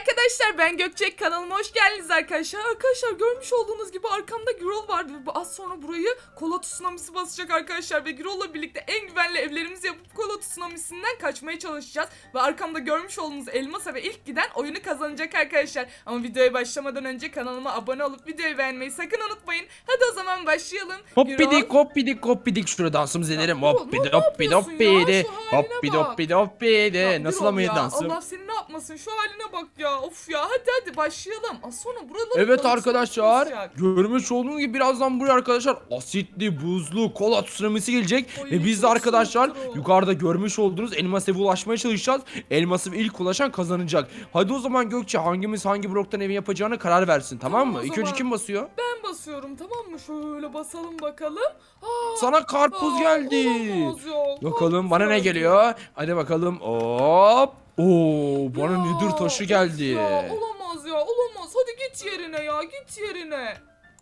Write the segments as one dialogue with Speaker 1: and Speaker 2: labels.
Speaker 1: arkadaşlar ben Gökçek kanalıma hoş geldiniz arkadaşlar. Arkadaşlar görmüş olduğunuz gibi arkamda Gürol var ve az sonra burayı kola tsunamisi basacak arkadaşlar. Ve Gürol'la birlikte en güvenli evlerimizi yapıp kola tsunamisinden kaçmaya çalışacağız. Ve arkamda görmüş olduğunuz elmasa ve ilk giden oyunu kazanacak arkadaşlar. Ama videoya başlamadan önce kanalıma abone olup videoyu beğenmeyi sakın unutmayın. Hadi o zaman başlayalım.
Speaker 2: Hoppidik hoppidik hoppidik şurada dansımızı edelim. Hoppidi hoppidi hoppidi. Hoppidi hoppidi hoppidi. Nasıl ama dansım?
Speaker 1: Allah seni ne yapmasın şu haline bak ya. Of ya hadi hadi başlayalım. Az sonra buraları
Speaker 2: Evet arkadaşlar görmüş olduğunuz gibi birazdan buraya arkadaşlar asitli buzlu kola tsunamisi gelecek
Speaker 1: Ay,
Speaker 2: ve biz de
Speaker 1: çok
Speaker 2: arkadaşlar
Speaker 1: soğuktur o.
Speaker 2: yukarıda görmüş olduğunuz elmas eve ulaşmaya çalışacağız. Elması ilk ulaşan kazanacak. Hadi o zaman Gökçe hangimiz hangi bloktan evi yapacağına karar versin tamam
Speaker 1: Tamam,
Speaker 2: mı?
Speaker 1: o
Speaker 2: İlk önce
Speaker 1: zaman.
Speaker 2: kim basıyor?
Speaker 1: Ben basıyorum tamam mı? Şöyle basalım bakalım. Aa,
Speaker 2: Sana karpuz
Speaker 1: aa,
Speaker 2: geldi.
Speaker 1: olamaz ya,
Speaker 2: Bakalım bana ne
Speaker 1: geldi.
Speaker 2: geliyor? Hadi bakalım. Hop. Oo, bana
Speaker 1: Ya,
Speaker 2: nedir taşı geldi.
Speaker 1: Ya, olamaz ya olamaz. Hadi git yerine ya git yerine.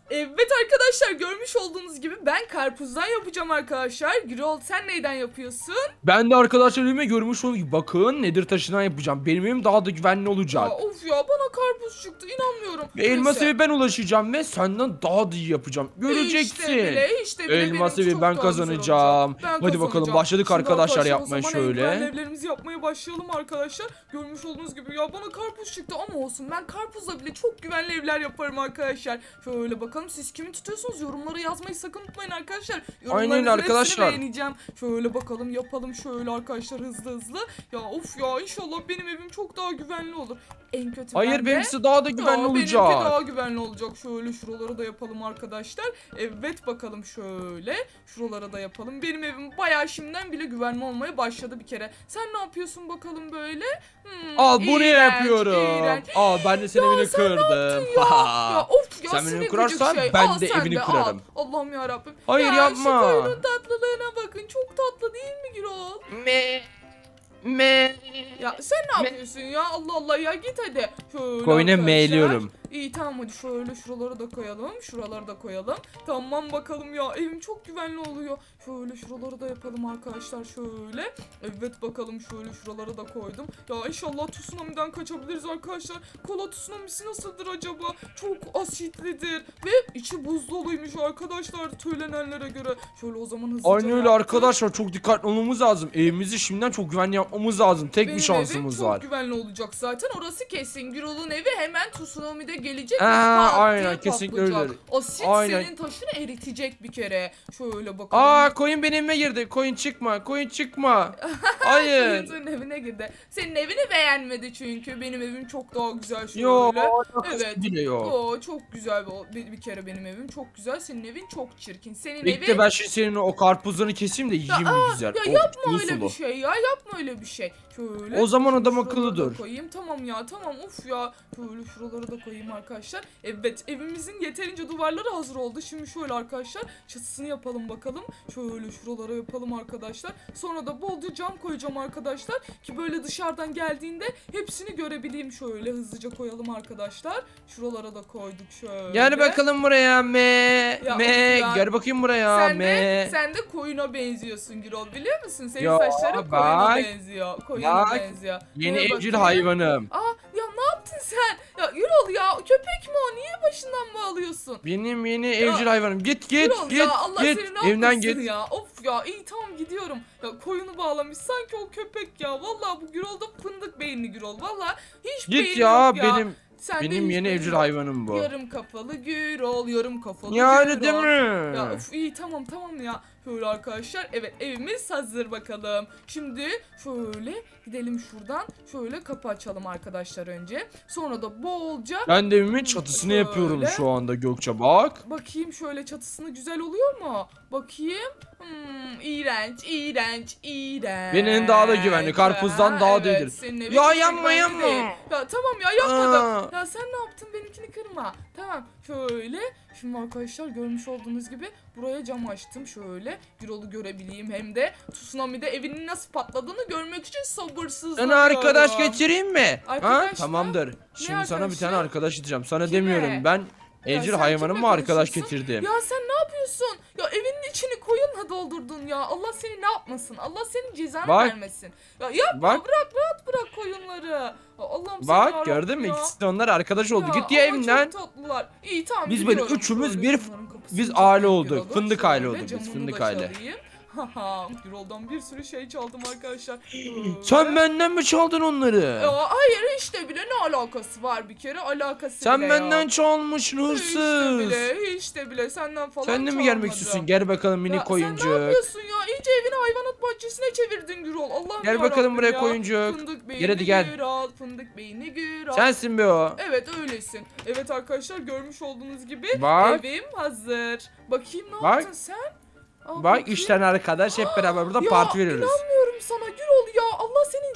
Speaker 1: Evet arkadaşlar görmüş olduğunuz gibi ben karpuzdan yapacağım arkadaşlar. Gürol sen neyden yapıyorsun?
Speaker 2: Ben de arkadaşlar evime görmüş olduğunuz gibi bakın nedir taşından yapacağım. Benim evim daha da güvenli olacak.
Speaker 1: Ya, of ya bana karpuz çıktı inanmıyorum.
Speaker 2: Ve elmas
Speaker 1: Neyse.
Speaker 2: evi ben ulaşacağım ve senden daha da iyi yapacağım. Göreceksin.
Speaker 1: İşte bile, işte bile
Speaker 2: Elmas
Speaker 1: benimki
Speaker 2: evi
Speaker 1: çok
Speaker 2: ben
Speaker 1: daha güzel
Speaker 2: kazanacağım.
Speaker 1: Ben
Speaker 2: Hadi bakalım,
Speaker 1: kazanacağım.
Speaker 2: başladık
Speaker 1: Şimdi
Speaker 2: arkadaşlar
Speaker 1: o
Speaker 2: yapmaya
Speaker 1: zaman
Speaker 2: şöyle.
Speaker 1: Evlerimizi yapmaya başlayalım arkadaşlar. Görmüş olduğunuz gibi ya bana karpuz çıktı ama olsun. Ben karpuzla bile çok güvenli evler yaparım arkadaşlar. Şöyle bakalım siz kimi tutuyorsunuz? Yorumlara yazmayı sakın unutmayın arkadaşlar.
Speaker 2: Aynen arkadaşlar.
Speaker 1: beğeneceğim. Şöyle bakalım yapalım şöyle arkadaşlar hızlı hızlı. Ya of ya inşallah benim evim çok daha güvenli olur. En kötü
Speaker 2: Hayır
Speaker 1: ben de-
Speaker 2: benimkisi daha da güvenli
Speaker 1: ya,
Speaker 2: olacak.
Speaker 1: Benimki daha güvenli olacak. Şöyle şuraları da yapalım arkadaşlar. Evet bakalım şöyle. Şuralara da yapalım. Benim evim bayağı şimdiden bile güvenli olmaya başladı bir kere. Sen ne yapıyorsun bakalım böyle? Hmm,
Speaker 2: Al bunu
Speaker 1: iğrenç,
Speaker 2: yapıyorum.
Speaker 1: iğrenç.
Speaker 2: Al ben de senin evini kırdım.
Speaker 1: Ya, ya of ya
Speaker 2: Sen
Speaker 1: sinir
Speaker 2: beni
Speaker 1: gıcık
Speaker 2: kırarsan
Speaker 1: şey.
Speaker 2: ben
Speaker 1: Al
Speaker 2: de evini
Speaker 1: al.
Speaker 2: kırarım.
Speaker 1: Allah'ım ya
Speaker 2: Hayır,
Speaker 1: ya,
Speaker 2: yapma.
Speaker 1: Şu koyunun tatlılığına bakın. Çok tatlı değil mi Gürol?
Speaker 2: Me me
Speaker 1: Ya sen ne
Speaker 2: Me-
Speaker 1: yapıyorsun ya? Allah Allah ya git hadi. Şöyle
Speaker 2: Koyuna meyliyorum.
Speaker 1: İyi tamam hadi şöyle şuraları da koyalım. Şuraları da koyalım. Tamam bakalım ya evim çok güvenli oluyor. Şöyle şuraları da yapalım arkadaşlar şöyle. Evet bakalım şöyle şuraları da koydum. Ya inşallah tsunami'den kaçabiliriz arkadaşlar. Kola tsunamisi nasıldır acaba? Çok asitlidir. Ve içi buz doluymuş arkadaşlar söylenenlere göre. Şöyle o zaman hızlıca
Speaker 2: Aynen öyle
Speaker 1: yaptım.
Speaker 2: arkadaşlar çok dikkatli olmamız lazım. Evimizi şimdiden çok güvenli yapmamız lazım. Tek
Speaker 1: Benim
Speaker 2: bir şansımız
Speaker 1: evim
Speaker 2: var.
Speaker 1: çok güvenli olacak zaten. Orası kesin. Gürol'un evi hemen tsunami'de gelecek. pat
Speaker 2: aynen,
Speaker 1: diye
Speaker 2: kesinlikle
Speaker 1: patlayacak.
Speaker 2: öyle.
Speaker 1: Asit
Speaker 2: Aynen.
Speaker 1: senin taşını eritecek bir kere. Şöyle bakalım.
Speaker 2: Aa koyun benim evime girdi. Koyun çıkma. Koyun çıkma. Hayır.
Speaker 1: Senin evine girdi. Senin evini beğenmedi çünkü. Benim evim çok daha güzel şöyle.
Speaker 2: Yo,
Speaker 1: Evet.
Speaker 2: yok.
Speaker 1: Oo, çok güzel bir, bir, bir kere benim evim çok güzel. Senin evin çok çirkin. Senin
Speaker 2: Bekle
Speaker 1: evin
Speaker 2: ben şimdi senin o karpuzlarını keseyim de yiyeyim bir güzel.
Speaker 1: ya
Speaker 2: Oh,
Speaker 1: yapma öyle bir şey ya yapma öyle bir şey. Şöyle.
Speaker 2: O zaman adam
Speaker 1: şuraları
Speaker 2: akıllı
Speaker 1: da
Speaker 2: dur.
Speaker 1: Koyayım tamam ya tamam uf ya. Şöyle şuraları da koyayım arkadaşlar. Evet evimizin yeterince duvarları hazır oldu. Şimdi şöyle arkadaşlar çatısını yapalım bakalım. Şöyle şuralara yapalım arkadaşlar. Sonra da bolca cam koyacağım arkadaşlar. Ki böyle dışarıdan geldiğinde hepsini görebileyim şöyle hızlıca koyalım arkadaşlar. Şuralara da koyduk şöyle.
Speaker 2: Gel bakalım buraya me
Speaker 1: Ya
Speaker 2: me
Speaker 1: of ya.
Speaker 2: gel bakayım buraya
Speaker 1: Sen
Speaker 2: me.
Speaker 1: de, sen de koyuna benziyorsun Gürol biliyor musun? Senin
Speaker 2: Ya,
Speaker 1: saçların koyuna
Speaker 2: bak.
Speaker 1: benziyor. Koyuna
Speaker 2: Bak.
Speaker 1: benziyor.
Speaker 2: Yeni
Speaker 1: Dur
Speaker 2: evcil
Speaker 1: bakayım.
Speaker 2: hayvanım.
Speaker 1: Aa ya ne yaptın sen? Ya Gürol ya köpek mi o? Niye başından bağlıyorsun?
Speaker 2: Benim yeni evcil hayvanım. Git git
Speaker 1: Gürol
Speaker 2: git
Speaker 1: ya Allah
Speaker 2: git.
Speaker 1: seni ne
Speaker 2: Evden
Speaker 1: yapmasın
Speaker 2: git.
Speaker 1: ya. Of ya iyi tamam gidiyorum. Ya koyunu bağlamış sanki o köpek ya. Vallahi bu Gürol da fındık beyinli Gürol. Vallahi hiç
Speaker 2: Git
Speaker 1: beyni
Speaker 2: ya
Speaker 1: yok ya.
Speaker 2: benim
Speaker 1: Sende
Speaker 2: benim
Speaker 1: hiç
Speaker 2: yeni evcil
Speaker 1: yok.
Speaker 2: hayvanım bu.
Speaker 1: Yarım kafalı Gürol, yarım kafalı
Speaker 2: Ya
Speaker 1: Gürol.
Speaker 2: öyle deme.
Speaker 1: Ya of iyi tamam tamam ya. Şöyle arkadaşlar evet evimiz hazır bakalım. Şimdi şöyle gidelim şuradan. Şöyle kapı açalım arkadaşlar önce. Sonra da bolca
Speaker 2: Ben de evimin çatısını
Speaker 1: Şöyle.
Speaker 2: yapıyorum şu anda Gökçe bak.
Speaker 1: bakayım şöyle çatısını güzel oluyor mu? Bakayım. Hmm, iğrenç, iğrenç, iğrenç.
Speaker 2: Benim daha da güvenli, karpuzdan
Speaker 1: Ha,
Speaker 2: daha da
Speaker 1: evet, evin
Speaker 2: Ya yapma.
Speaker 1: değil. Ya tamam ya yapmadım.
Speaker 2: Aa.
Speaker 1: Ya sen ne yaptın benimkini kırma. Tamam şöyle. Şimdi arkadaşlar görmüş olduğunuz gibi buraya cam açtım şöyle. Gürol'u görebileyim hem de tsunami'de evinin nasıl patladığını görmek için sabırsızlanıyorum.
Speaker 2: Sana arkadaş getireyim mi?
Speaker 1: Arkadaş
Speaker 2: ha? Tamamdır. Şimdi sana bir
Speaker 1: arkadaşı?
Speaker 2: tane arkadaş getireceğim. Sana
Speaker 1: Kime?
Speaker 2: demiyorum ben Evcil
Speaker 1: sen
Speaker 2: hayvanımı
Speaker 1: kimle
Speaker 2: arkadaş
Speaker 1: konuşuyorsun?
Speaker 2: getirdim.
Speaker 1: Ya sen ne yapıyorsun? Ya evinin içini koyunla doldurdun ya. Allah seni ne yapmasın? Allah senin cezanı
Speaker 2: Bak.
Speaker 1: vermesin. Ya yapma
Speaker 2: Bak.
Speaker 1: bırak rahat bırak koyunları. Ya Allah'ım sen
Speaker 2: Bak
Speaker 1: yarabbim
Speaker 2: gördün mü?
Speaker 1: ya.
Speaker 2: İkisi de onlar arkadaş oldu. Git ya
Speaker 1: ama
Speaker 2: evinden.
Speaker 1: Çok tatlılar. İyi tamam
Speaker 2: Biz böyle
Speaker 1: gidiyorum.
Speaker 2: üçümüz bir-
Speaker 1: kapısını
Speaker 2: biz
Speaker 1: çalayım
Speaker 2: aile olduk. Fındık aile
Speaker 1: Şöyle
Speaker 2: olduk biz,
Speaker 1: camını
Speaker 2: fındık
Speaker 1: da
Speaker 2: aile.
Speaker 1: çalayım. Haha Gürol'dan bir sürü şey çaldım arkadaşlar.
Speaker 2: Sen benden mi çaldın onları?
Speaker 1: Ya hayır işte bile ne alakası var bir kere alakası
Speaker 2: Sen
Speaker 1: bile
Speaker 2: benden
Speaker 1: yok.
Speaker 2: çalmışsın
Speaker 1: Hiç de
Speaker 2: hırsız.
Speaker 1: bile hiç de bile senden falan
Speaker 2: Sen de mi
Speaker 1: çalmadım.
Speaker 2: gelmek istiyorsun? Gel bakalım mini
Speaker 1: Ya
Speaker 2: koyuncuk.
Speaker 1: Sen ne yapıyorsun ya? İyice evini hayvanat bahçesine çevirdin Gürol. Allah'ım
Speaker 2: Gel bakalım buraya
Speaker 1: ya.
Speaker 2: koyuncuk.
Speaker 1: Fındık beyni
Speaker 2: Gel hadi gel.
Speaker 1: Gürol. Fındık beyni Gürol.
Speaker 2: Sensin be o.
Speaker 1: Evet öylesin. Evet arkadaşlar görmüş olduğunuz gibi
Speaker 2: Bak.
Speaker 1: evim hazır. Bakayım ne
Speaker 2: Bak.
Speaker 1: yaptın sen? Aa,
Speaker 2: Bak
Speaker 1: bakayım.
Speaker 2: üç tane arkadaş hep beraber burada parti veriyoruz.
Speaker 1: inanmıyorum sana Gürol ya. Allah senin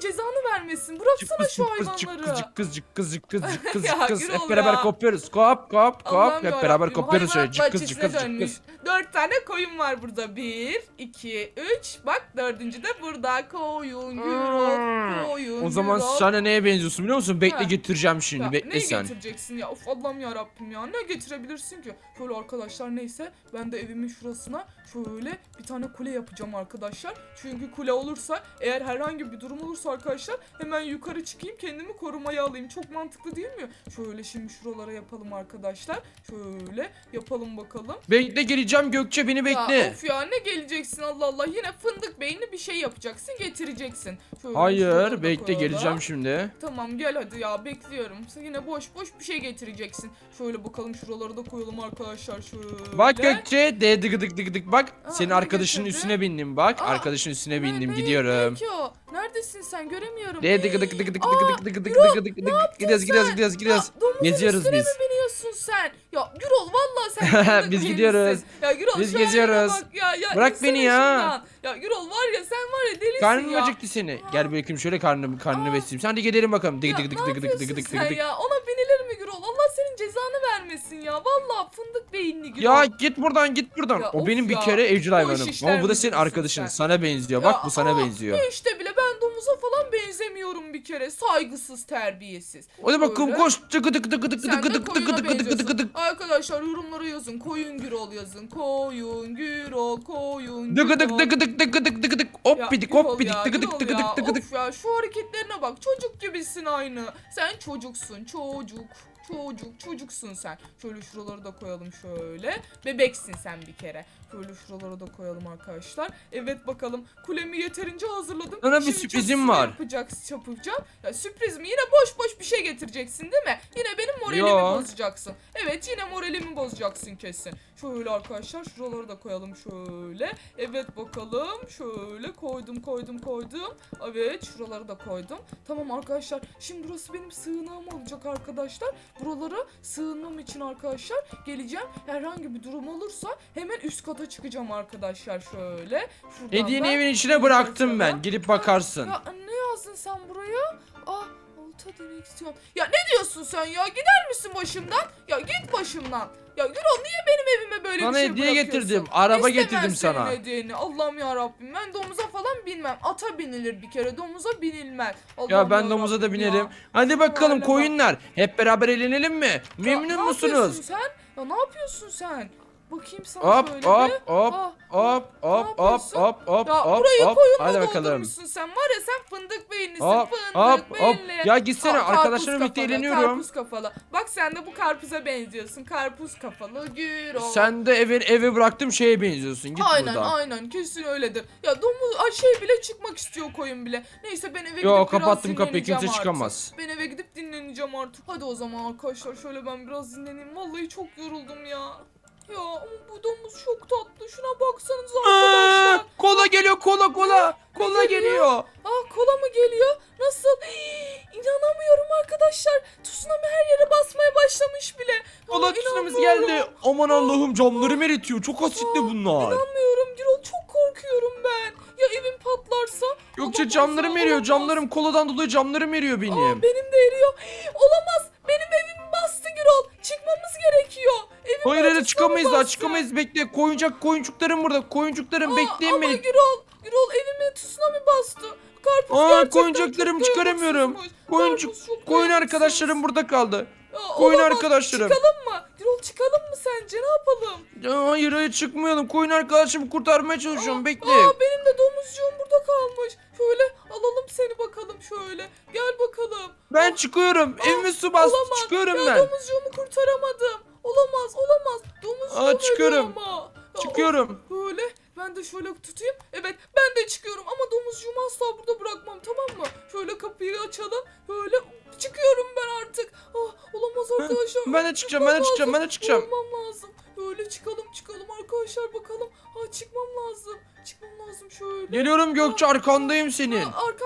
Speaker 1: vermesin. Bıraksana
Speaker 2: Cıkkız
Speaker 1: şu
Speaker 2: cıkkız
Speaker 1: hayvanları.
Speaker 2: cıkkız cıkkız cıkkız cıkkız cıkkız
Speaker 1: Ya,
Speaker 2: cıkkız
Speaker 1: Gürol
Speaker 2: hep beraber
Speaker 1: ya.
Speaker 2: kopuyoruz. Kop kop kop
Speaker 1: Allah'ım
Speaker 2: hep beraber
Speaker 1: yarabbim,
Speaker 2: kopuyoruz şöyle
Speaker 1: hayvanat
Speaker 2: cıkkız
Speaker 1: bahçesine
Speaker 2: cıkkız
Speaker 1: dönmüş.
Speaker 2: cıkkız.
Speaker 1: Dört tane koyun var burada. Bir, iki, üç. Bak dördüncü de burada. Koyun, Gürol, koyun,
Speaker 2: O zaman
Speaker 1: Gürol.
Speaker 2: sana neye benziyorsun biliyor musun? Bekle
Speaker 1: Ha.
Speaker 2: getireceğim şimdi.
Speaker 1: Ya,
Speaker 2: Bekle
Speaker 1: neyi
Speaker 2: sen.
Speaker 1: getireceksin ya? Of Allah'ım ya Rabbim ya. Ne getirebilirsin ki? Şöyle arkadaşlar neyse ben de evimin şurasına şöyle bir tane kule yapacağım arkadaşlar. Çünkü kule olursa eğer herhangi bir durum olursa arkadaşlar hemen yukarı çıkayım kendimi korumaya alayım. Çok mantıklı değil mi? Şöyle şimdi şuralara yapalım arkadaşlar. Şöyle yapalım bakalım.
Speaker 2: Bekle geleceğim Gökçe beni
Speaker 1: Ya
Speaker 2: bekle.
Speaker 1: of ya ne geleceksin Allah Allah. Yine fındık beyni bir şey yapacaksın getireceksin. Şöyle şuralara
Speaker 2: Hayır bekle
Speaker 1: koyalım.
Speaker 2: geleceğim şimdi.
Speaker 1: Tamam gel hadi ya bekliyorum. Sen yine boş boş bir şey getireceksin. Şöyle bakalım şuraları da koyalım arkadaşlar şöyle.
Speaker 2: Bak Gökçe de dıgı dık dık dık bak.
Speaker 1: Aa,
Speaker 2: Senin
Speaker 1: ne
Speaker 2: arkadaşının
Speaker 1: getirdi?
Speaker 2: üstüne bindim bak.
Speaker 1: Aa,
Speaker 2: Arkadaşın üstüne
Speaker 1: Ne-
Speaker 2: bindim
Speaker 1: ne-
Speaker 2: gidiyorum.
Speaker 1: Ne ki o? Neredesin sen göremiyorum.
Speaker 2: Dıgı dık dık dık dık dık dık dık dık dık
Speaker 1: ne
Speaker 2: dık.
Speaker 1: yaptın
Speaker 2: Gidiyoruz gidiyoruz gidiyoruz gidiyoruz. Geziyoruz biz.
Speaker 1: mi biniyorsun sen? Ya Gürol vallahi sen
Speaker 2: Biz gidiyoruz.
Speaker 1: Ya Gürol
Speaker 2: Biz geziyoruz.
Speaker 1: Ya, ya,
Speaker 2: Bırak beni ya.
Speaker 1: Ya Gürol var ya sen var ya delisin
Speaker 2: Karnım
Speaker 1: ya.
Speaker 2: acıktı seni. Gel bakayım şöyle karnını karnını besleyeyim. Sen de gidelim bakalım. Dık dık dık
Speaker 1: ne
Speaker 2: dık dık dık dık dık.
Speaker 1: ya? Ona binilir mi Gürol? Allah senin cezanı vermesin ya. Vallahi fındık beyinli Gürol.
Speaker 2: Ya git buradan git buradan. O benim bir kere evcil hayvanım. Ama bu da senin arkadaşın. Sana benziyor. Bak bu sana benziyor.
Speaker 1: Ne işte domuza falan benzemiyorum bir kere. Saygısız, terbiyesiz.
Speaker 2: Hadi bakalım
Speaker 1: Böyle.
Speaker 2: koş. Tıkı tıkı tıkı tıkı
Speaker 1: Sen
Speaker 2: tıkı
Speaker 1: de
Speaker 2: tıkı tıkı
Speaker 1: koyuna
Speaker 2: tıkı tıkı tıkı
Speaker 1: benziyorsun.
Speaker 2: tık.
Speaker 1: Arkadaşlar yorumlara yazın. Koyun Gürol yazın. Koyun Gürol, koyun
Speaker 2: Tıkı tık
Speaker 1: Gürol.
Speaker 2: tıkı tık tıkı tık tıkı tık. Hop
Speaker 1: Gürol
Speaker 2: hop bidik
Speaker 1: ya,
Speaker 2: tıkı tık
Speaker 1: Gürol
Speaker 2: tıkı tık tıkı tık.
Speaker 1: Of ya şu hareketlerine bak. Çocuk gibisin aynı. Sen çocuksun. Çocuk. Çocuk, çocuksun sen. Şöyle şuraları da koyalım şöyle. Bebeksin sen bir kere. Şöyle şuraları da koyalım arkadaşlar. Evet bakalım. Kulemi yeterince hazırladım.
Speaker 2: Sana bir
Speaker 1: Şimdi
Speaker 2: sürprizim var.
Speaker 1: Yapacaksın, yapacağım. Ya sürpriz mi? Yine boş boş bir şey getireceksin değil mi? Yine benim moralimi
Speaker 2: Yo.
Speaker 1: bozacaksın. Evet yine moralimi bozacaksın kesin. Şöyle arkadaşlar şuraları da koyalım şöyle. Evet bakalım. Şöyle koydum koydum koydum. Evet şuraları da koydum. Tamam arkadaşlar. Şimdi burası benim sığınağım olacak arkadaşlar. Buralara sığınmam için arkadaşlar geleceğim. Herhangi bir durum olursa hemen üst kata çıkacağım arkadaşlar şöyle. Şuradan
Speaker 2: Hediyeni
Speaker 1: da
Speaker 2: evin içine bıraktım ben. Gidip bakarsın.
Speaker 1: Ya ne yazdın sen buraya? Ah olta direksiyon. Ya ne diyorsun sen ya? Gider misin başımdan? Ya git başımdan. Ya Gürol niye benim evime böyle
Speaker 2: Sana
Speaker 1: bir şey
Speaker 2: hediye
Speaker 1: bırakıyorsun?
Speaker 2: getirdim. Araba
Speaker 1: İstemem
Speaker 2: getirdim
Speaker 1: senin
Speaker 2: sana.
Speaker 1: hediyeni. Allah'ım ya Rabbim. Ben domuza falan binmem. Ata binilir bir kere. Domuza binilmez. Allah'ım
Speaker 2: Ya ben domuza da
Speaker 1: Rabbim
Speaker 2: binerim.
Speaker 1: ya.
Speaker 2: Hadi bakalım
Speaker 1: bak.
Speaker 2: koyunlar. Hep beraber eğlenelim mi?
Speaker 1: Ya,
Speaker 2: Memnun
Speaker 1: ne
Speaker 2: musunuz?
Speaker 1: yapıyorsun sen? Ya ne yapıyorsun sen? Bakayım sana
Speaker 2: Hop
Speaker 1: şöyle
Speaker 2: hop
Speaker 1: bir.
Speaker 2: hop
Speaker 1: Ah,
Speaker 2: hop hop hop
Speaker 1: yapıyorsun?
Speaker 2: hop hop
Speaker 1: Ya
Speaker 2: hop
Speaker 1: burayı
Speaker 2: hop. Hadi bakalım.
Speaker 1: sen. Var ya sen fındık beyinlisin.
Speaker 2: Hop
Speaker 1: fındık
Speaker 2: hop hop.
Speaker 1: beyinli.
Speaker 2: Ya gitsene
Speaker 1: Aa, karpuz
Speaker 2: arkadaşlarımla birlikte eğleniyorum.
Speaker 1: Karpuz kafalı. Bak sen de bu karpuza benziyorsun. Karpuz kafalı Gürol.
Speaker 2: Sen de eve eve bıraktım şeye benziyorsun. Git
Speaker 1: Aynen
Speaker 2: buradan.
Speaker 1: aynen kesin öyledir. Ya domuz ay şey bile çıkmak istiyor koyun bile. Neyse ben eve gidip
Speaker 2: Yo
Speaker 1: biraz
Speaker 2: kapattım kapıyı
Speaker 1: dinleneceğim
Speaker 2: kimse
Speaker 1: artık.
Speaker 2: çıkamaz.
Speaker 1: Ben eve gidip dinleneceğim artık. Hadi o zaman arkadaşlar şöyle ben biraz dinleneyim. Vallahi çok yoruldum ya. Ya ama bu domuz çok tatlı. Şuna baksanıza arkadaşlar.
Speaker 2: Aa, kola geliyor kola kola. Kola
Speaker 1: geliyor?
Speaker 2: geliyor.
Speaker 1: Aa kola mı geliyor? Nasıl? Hii, İnanamıyorum arkadaşlar. Tsunami her yere basmaya başlamış bile.
Speaker 2: Kola
Speaker 1: inanmıyorum.
Speaker 2: geldi. Aman Allah'ım camlarım eritiyor. Çok asitli bunlar.
Speaker 1: İnanmıyorum Gürol çok korkuyorum ben. Ya evim patlarsa?
Speaker 2: Gökçe camlarım eriyor. Camlarım koladan dolayı camlarım eriyor benim.
Speaker 1: Aa, benim de eriyor. Olamaz.
Speaker 2: Hayır hayır çıkamayız daha çıkamayız bekle. Koyuncak koyuncuklarım burada. Koyuncuklarım
Speaker 1: Aa,
Speaker 2: bekleyin
Speaker 1: ama
Speaker 2: beni.
Speaker 1: Gürol, Gürol evime tsunami bastı. Karpuz
Speaker 2: Aa,
Speaker 1: gerçekten
Speaker 2: koyuncaklarımı
Speaker 1: çok
Speaker 2: çıkaramıyorum.
Speaker 1: dayanıksızmış.
Speaker 2: Koyuncuk
Speaker 1: Karpuz çok
Speaker 2: koyun
Speaker 1: dayanıksız.
Speaker 2: arkadaşlarım burada kaldı.
Speaker 1: Ya,
Speaker 2: Koyun
Speaker 1: olamaz.
Speaker 2: arkadaşlarım.
Speaker 1: Çıkalım mı? Gürol çıkalım mı sence ne yapalım?
Speaker 2: Ya, hayır hayır çıkmayalım. Koyun arkadaşımı kurtarmaya çalışıyorum. Bekle.
Speaker 1: Aa benim de domuzcuğum burada kalmış. Şöyle alalım seni bakalım şöyle. Gel bakalım.
Speaker 2: Ben çıkıyorum. Evime su bastı.
Speaker 1: Olamaz.
Speaker 2: Çıkıyorum
Speaker 1: ya
Speaker 2: ben.
Speaker 1: domuzcuğumu kurtaramadım. Olamaz olamaz. Domuzcuğum
Speaker 2: Aa, çıkıyorum.
Speaker 1: ama. Ya,
Speaker 2: Çıkıyorum.
Speaker 1: of, Böyle ben de şöyle tutayım. Evet ben de çıkıyorum ama domuzcuğumu asla burada bırakmam tamam mı? Şöyle kapıyı açalım. Böyle çıkıyorum ben artık. Ah olamaz arkadaşlar.
Speaker 2: Ben de çıkacağım. Ben de çıkacağım. Ben de çıkacağım.
Speaker 1: Olmam lazım. Böyle çıkalım çıkalım arkadaşlar bakalım. Ha çıkmam lazım. Çıkmam lazım şöyle.
Speaker 2: Geliyorum Gökçe arkandayım senin.
Speaker 1: Aa, arkamda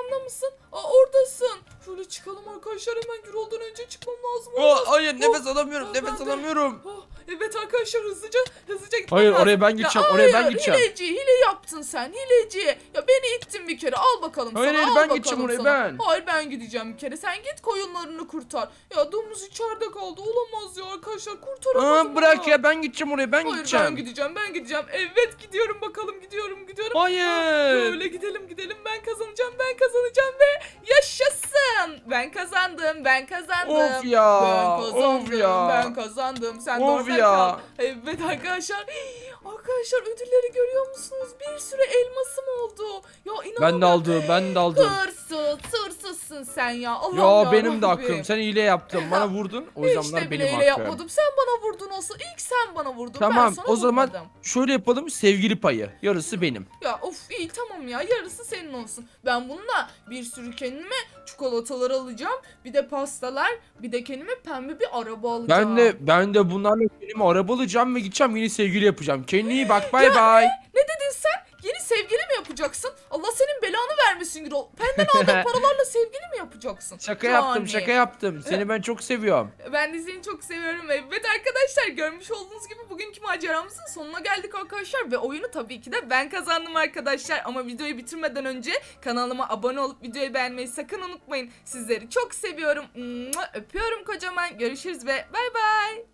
Speaker 2: hayır nefes alamıyorum.
Speaker 1: oh,
Speaker 2: Nefes
Speaker 1: ben de-
Speaker 2: alamıyorum.
Speaker 1: Oh, evet arkadaşlar hızlıca hızlıca gitmem
Speaker 2: Hayır,
Speaker 1: lazım.
Speaker 2: oraya ben gideceğim,
Speaker 1: Ya,
Speaker 2: oraya ben
Speaker 1: hayır,
Speaker 2: gideceğim.
Speaker 1: Hileci hile yaptın sen hileci. Ya beni ittin bir kere al bakalım
Speaker 2: Hayır,
Speaker 1: sana
Speaker 2: hayır,
Speaker 1: al
Speaker 2: ben
Speaker 1: bakalım
Speaker 2: gideceğim oraya,
Speaker 1: sana.
Speaker 2: ben.
Speaker 1: Hayır ben gideceğim bir kere sen git koyunlarını kurtar. Ya domuz içeride kaldı olamaz ya arkadaşlar kurtaramadım.
Speaker 2: Aa, bırak ya ben gideceğim oraya. Ben
Speaker 1: Hayır
Speaker 2: gideceğim.
Speaker 1: ben gideceğim ben gideceğim. Evet gidiyorum bakalım gidiyorum gidiyorum.
Speaker 2: Hayır.
Speaker 1: Böyle gidelim gidelim Ben kazandım ben kazandım.
Speaker 2: Of ya.
Speaker 1: Ben kazandım
Speaker 2: Of ya.
Speaker 1: ben kazandım. Sen de
Speaker 2: Of
Speaker 1: orada
Speaker 2: ya.
Speaker 1: kal. Evet arkadaşlar. Arkadaşlar ödülleri görüyor musunuz? Bir sürü elmasım oldu. Ya inanamıyorum.
Speaker 2: Ben de aldım. Ben de aldım.
Speaker 1: Hırsız, hırsızsın sen ya. Allah'ım
Speaker 2: Ya
Speaker 1: ya
Speaker 2: benim de
Speaker 1: Rabbim.
Speaker 2: hakkım. Sen hile yaptın. Bana vurdun. O
Speaker 1: Hiç de
Speaker 2: benim
Speaker 1: bile
Speaker 2: hakkım.
Speaker 1: yapmadım. Sen bana vurdun olsa ilk sen bana vurdun. ben
Speaker 2: Tamam
Speaker 1: sana
Speaker 2: o zaman
Speaker 1: vurmadım.
Speaker 2: şöyle yapalım sevgili payı. Yarısı benim.
Speaker 1: Ya of iyi tamam ya yarısı senin olsun. Ben bununla bir sürü kendime çikolatalar alacağım. Bir de pastalar bir de kendime pembe bir araba alacağım.
Speaker 2: Ben de ben de bunlarla kendime araba alacağım ve gideceğim yeni sevgili yapacağım. Kendine iyi bak bay bay.
Speaker 1: Ne dedin sen? Yeni sevgili mi yapacaksın? Allah senin belanı vermesin Gürol. Benden aldığın paralarla sevgili mi yapacaksın?
Speaker 2: Şaka yaptım
Speaker 1: Yani.
Speaker 2: şaka yaptım. Seni ben çok seviyorum.
Speaker 1: Ben de seni çok seviyorum. Evet arkadaşlar görmüş olduğunuz gibi bugünkü maceramızın sonuna geldik arkadaşlar. Ve oyunu tabii ki de ben kazandım arkadaşlar. Ama videoyu bitirmeden önce kanalıma abone olup videoyu beğenmeyi sakın unutmayın. Sizleri çok seviyorum. Mua, Öpüyorum kocaman. Görüşürüz ve bay bay.